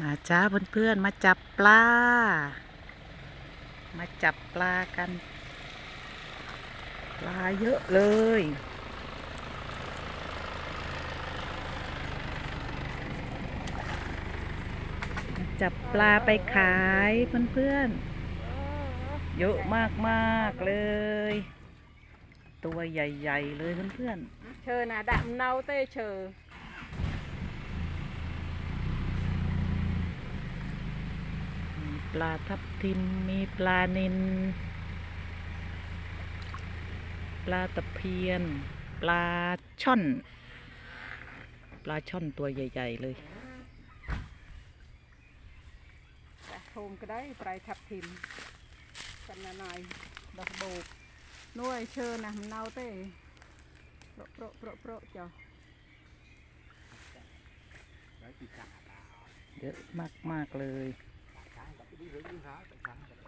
มาจ้าเพื่อนๆมาจับปลา มาจับปลากัน ปลาเยอะเลย จับปลาไปขายเพื่อนๆ เยอะมากๆเลย ตัวใหญ่ ๆ เลยเพื่อนๆเชิญนะดับเนาเต้เชอ มี ปลาทับทิม มีปลานิน ปลาตะเพียน ปลาช่อน ปลาช่อนตัวใหญ่ ๆ เลยแต่โทมก็ได้ไปทับทิมกันหน่อยดอกโบกน่วยเชิญนะเนาเต้โปรโปรโปรโปรเจ้าเยอะมาก ๆ เลย 你还有啥？